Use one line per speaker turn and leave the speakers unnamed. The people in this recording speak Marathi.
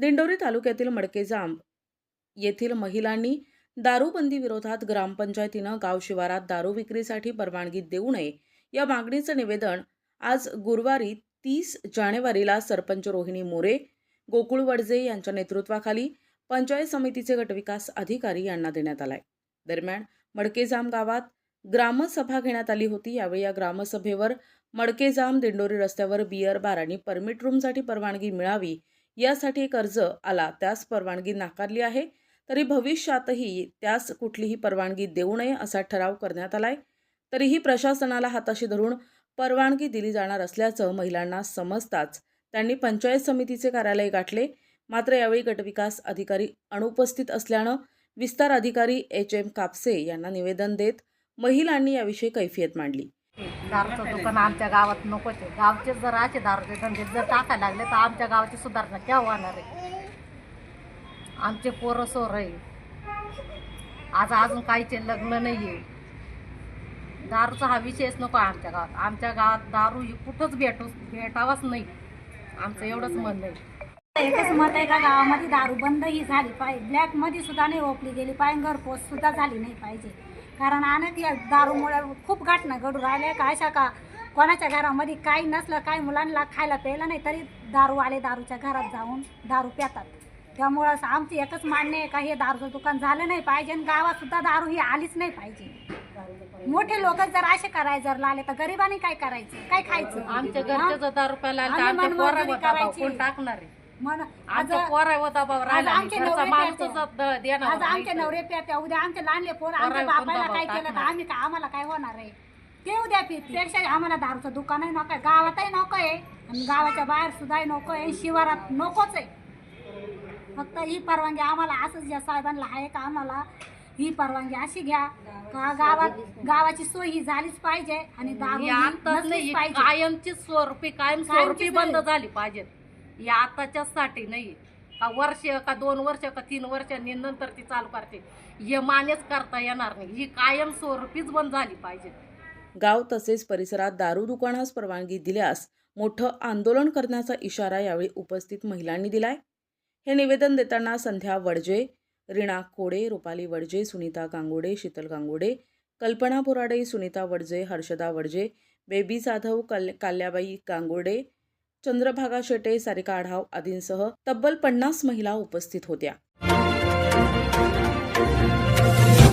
दिंडोरी तालुक्यातील मडकेजांब येथील महिलांनी दारूबंदी विरोधात ग्रामपंचायतीनं गाव शिवारात दारू विक्रीसाठी परवानगी देऊ नये या मागणीचं निवेदन आज गुरुवारी तीस जानेवारीला सरपंच रोहिणी मोरे गोकुळ वडजे यांच्या नेतृत्वाखाली पंचायत समितीचे गटविकास अधिकारी यांना देण्यात आलाय. दरम्यान मडकेजाम गावात ग्रामसभा घेण्यात आली होती. यावेळी या ग्रामसभेवर मडकेजाम दिंडोरी रस्त्यावर बियर बार आणि परमिट रूमसाठी परवानगी मिळावी यासाठी एक अर्ज आला. त्यास परवानगी नाकारली आहे. तरी भविष्यातही त्यास कुठलीही परवानगी देऊ नये असा ठराव करण्यात आलाय. तरीही प्रशासनाला हाताशी धरून परवानगी दिली जाणार असल्याचं महिलांना समजताच त्यांनी पंचायत समितीचे कार्यालय गाठले. मात्र यावेळी गटविकास अधिकारी अनुपस्थित असल्यानं विस्तार अधिकारी एच एम कापसे यांना निवेदन देत महिलांनी याविषयी कैफियत मांडली.
दारूचं दुकान आमच्या गावात नकोच आहे गावचे जर असे दारूचे धंदे जर टाकायला लागले तर आमच्या गावाची सुधारणा केव्हा होणार आहे? आमचे पोरं सोर आहे. आज अजून काहीचे लग्न नाही आहे दारूचा हा विषयच नको आमच्या गावात. आमच्या गावात दारू ही कुठंच भेटू भेटावाच नाही. आमचं एवढंच म्हणणं आहे.
एकच मत आहे का? गावामध्ये दारू बंद ही झाली पाहिजे. ब्लॅकमध्ये सुद्धा नाही ओपली गेली पाहिजे. घरपोच सुद्धा झाली नाही पाहिजे. कारण अनेक या दारूमुळे खूप घटना घडू राहिल्या का? अशा का? कोणाच्या घरामध्ये काही नसलं काही मुलांना खायला प्यायला नाही तरी दारूवाले दारूच्या घरात जाऊन दारू पितात त्यामुळं असं आमची एकच मान्य आहे का हे दारूचं दुकान झालं नाही पाहिजे आणि गावात सुद्धा दारू ही आलीच नाही पाहिजे. मोठे लोक जर असे करायचे जर लागले तर गरिबांनी काय करायचं? काय खायचं?
आमच्या? घरचे जर दारू प्यायला आले तर
आम्ही करायची.
कोण टाकणार आहे.
आज
राहिला
आमचे.
घरचा
नवरे
माणूसच
प्याते.
द- देणार
आज आमचे
नाही.
नवरे प्यात्या उद्या आमचे लहानले पोर आमच्या बापाला
दबाव
काय केलं तर
टाकणार.
आम्ही काय आम्हाला काय होणार आहे ते उद्या पितील पेक्षा आम्हाला दारूचं दुकानही नको आहे गावातही नको आहे आणि गावाच्या बाहेर सुद्धा नको आहे शिवारात नकोच आहे फक्त ही परवानगी आम्हाला असंच या साहेबांना आहे का आम्हाला ही परवानगी अशी घ्या का गावात गावाची सोय ही झालीच पाहिजे आणि दारू
ही
ही
आताच
नसलीच
नाही ही
पाहिजे
कायमची स्वरूपी कायम
कायमचीच
स्वरूपी बंद. झाली पाहिजे या आताच्याचसाठी नाही. का वर्ष का दोन वर्ष का तीन वर्षांनी नंतर ती चालू करते. हे मान्यच करता येणार नाही. ही कायम स्वरूपीच बंद झाली पाहिजे.
गाव तसेच परिसरात दारू दुकानास परवानगी दिल्यास मोठं आंदोलन करण्याचा इशारा यावेळी उपस्थित महिलांनी दिलाय. हे निवेदन देताना संध्या वडजे रीणा खोडे रुपाली वडजे सुनीता गांगोडे शीतल गांगोडे कल्पना बोराडे सुनीता वडजे हर्षदा वडजे बेबी जाधव कल काल्याबाई गांगोडे चंद्रभागा शेटे सारिका आढाव आदींसह तब्बल पन्नास महिला उपस्थित होत्या.